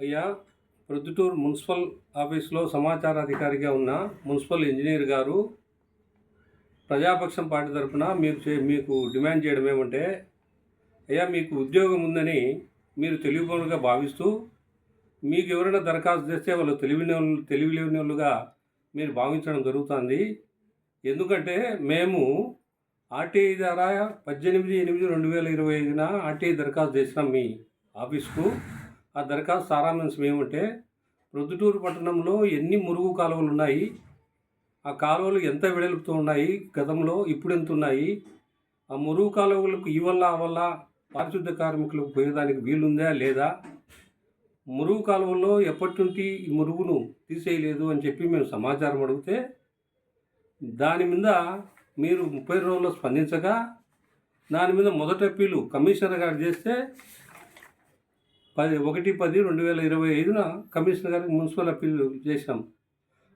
అయ్యా ప్రొద్దుటూరు మున్సిపల్ ఆఫీస్లో సమాచార అధికారిగా ఉన్న మున్సిపల్ ఇంజనీర్ గారు ప్రజాపక్షం పార్టీ తరఫున మీకు చే మీకు డిమాండ్ చేయడం ఏమంటే అయ్యా మీకు ఉద్యోగం ఉందని మీరు తెలివిపరులుగా భావిస్తూ మీకు ఎవరైనా దరఖాస్తు చేస్తే వాళ్ళు తెలివి తెలివి లేని వాళ్ళుగా మీరు భావించడం జరుగుతుంది. ఎందుకంటే మేము ఆర్టీఐ ద్వారా పద్దెనిమిది ఎనిమిది రెండు వేల ఇరవై ఐదున ఆర్టీఐ దరఖాస్తు చేసినాం మీ ఆఫీస్కు. ఆ దరఖాస్తు సారాంశం ఏమంటే ప్రొద్దుటూరు పట్టణంలో ఎన్ని మురుగు కాలువలు ఉన్నాయి ఆ కాలువలు ఎంత వెడల్పుతో ఉన్నాయి గతంలో ఇప్పుడు ఎంత ఉన్నాయి ఆ మురుగు కాలువలకు ఈ వల్ల ఆ వల్ల పారిశుద్ధ కార్మికులకు పోయేదానికి వీలుందా లేదా మురుగు కాలువల్లో ఎప్పటి నుండి ఈ మురుగును తీసేయలేదు అని చెప్పి మేము సమాచారం అడిగితే దాని మీద మీరు ముప్పై రోజుల్లో స్పందించగా దాని మీద మొదట అప్పీలు కమిషనర్ గారు చేస్తే పది ఒకటి పది రెండు వేల ఇరవై ఐదున కమిషనర్ గారికి మున్సిపల్ అప్పీల్ చేసినాం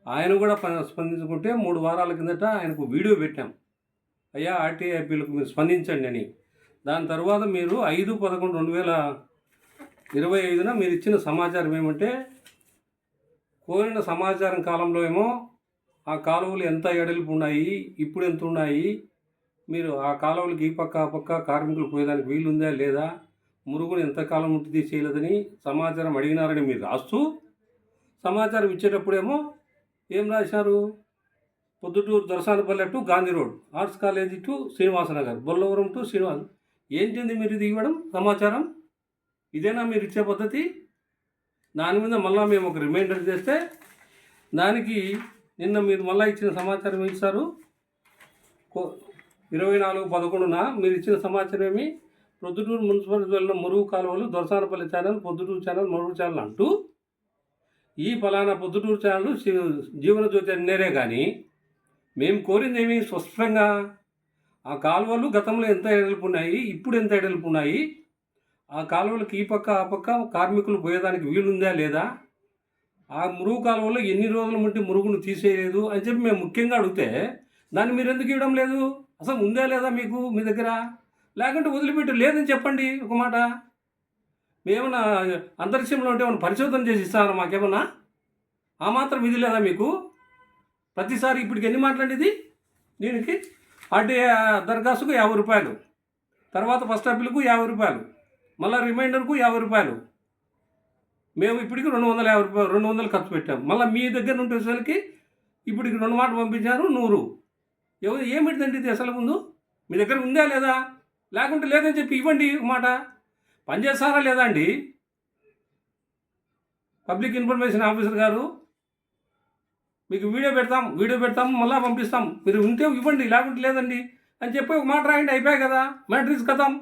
ఆయన కూడా ప- స్పందించుకుంటే మూడు వారాల కిందట ఆయనకు వీడియో పెట్టాం. అయ్యా ఆర్టీఐ అప్పీలకు మీరు స్పందించండి అని. దాని తర్వాత మీరు ఐదు పదకొండు రెండు వేల ఇరవై ఐదున మీరు ఇచ్చిన సమాచారం ఏమంటే కోరిన సమాచారం కాలంలో ఏమో ఆ కాలువలు ఎంత ఎడలిపు ఉన్నాయి ఇప్పుడు ఎంత ఉన్నాయి మీరు ఆ కాలువలకి ఈ పక్క ఆ పక్క కార్మికులు పోయేదానికి వీలుందా లేదా మురుగును ఎంతకాలం ఉంటే తీసేయలేదని సమాచారం అడిగినారని మీరు రాస్తూ సమాచారం ఇచ్చేటప్పుడేమో ఏం రాశారు Proddatur Dorasanapalle to Gandhi road arts college to Srinivasanagar Bollavaram to Srinivas. ఏంటింది మీరు ఇది ఇవ్వడం? సమాచారం? ఇదేనా మీరు ఇచ్చే పద్ధతి? దాని మీద మళ్ళీ మేము ఒక రిమైండర్ చేస్తే దానికి నిన్న మీరు మళ్ళీ ఇచ్చిన సమాచారం ఇచ్చారు కో- ఇరవై నాలుగు పదకొండున మీరు ఇచ్చిన సమాచారం ఏమి? ప్రొద్దుటూరు మున్సిపాలిటీ వెళ్ళిన మురుగు కాలువలు దొరసానపల్లి ఛానల్ పొద్దుటూరు ఛానల్ మురుగు ఛానల్ అంటూ ఈ ఫలానా పొద్దుటూరు ఛానల్ జీవనజ్యోతి అన్నేరే కానీ మేము కోరింది ఏమి? స్పష్టంగా ఆ కాలువలు గతంలో ఎంత ఎడల్పు ఉన్నాయి? ఇప్పుడు ఎంత ఎడల్పు ఉన్నాయి? ఆ కాలువలకు ఈ పక్క ఆ పక్క కార్మికులు పోయేదానికి వీలుందా లేదా? ఆ మురుగు కాలువలో ఎన్ని రోజుల నుండి మురుగును తీసేయలేదు అని చెప్పి మేము ముఖ్యంగా అడిగితే దాన్ని మీరు ఎందుకు ఇవ్వడం లేదు? అసలు ఉందా లేదా మీకు మీ దగ్గర? లేకుంటే వదిలిపెట్టు లేదని చెప్పండి ఒక మాట. మేమన్నా అంతరిక్షంలో ఉంటే ఏమైనా పరిశోధన చేసి ఇస్తాను మాకేమన్నా? ఆ మాత్రం ఇది లేదా మీకు? ప్రతిసారి ఇప్పటికి ఎన్ని మాట్లాడేది? దీనికి అంటే దరఖాస్తుకు యాభై రూపాయలు తర్వాత ఫస్ట్ అప్పీల్కు యాభై రూపాయలు మళ్ళీ రిమైండర్కు యాభై రూపాయలు. మేము ఇప్పటికి రెండు వందల యాభై రూపాయలు రెండు వందలు ఖర్చు పెట్టాం. మళ్ళీ మీ దగ్గర నుండి వచ్చేసరికి ఇప్పటికి రెండు మాటలు పంపించారు నూరు. ఎవరు ఏమిటిదండి ఇది అసలు ముందు? మీ దగ్గర ఉందా లేదా? లేకుంటే లేదని చెప్పి ఇవ్వండి మాట. పనిచేస్తారా లేదా అండి? పబ్లిక్ ఇన్ఫర్మేషన్ ఆఫీసర్ గారు మీకు వీడియో పెడతాం వీడియో పెడతాం మళ్ళీ పంపిస్తాం. మీరు ఉంటే ఇవ్వండి లేకుంటే లేదండి అని చెప్పి ఒక మాట రాయండి అయిపోయాయి కదా. మ్యాట్రిక్స్ కథం.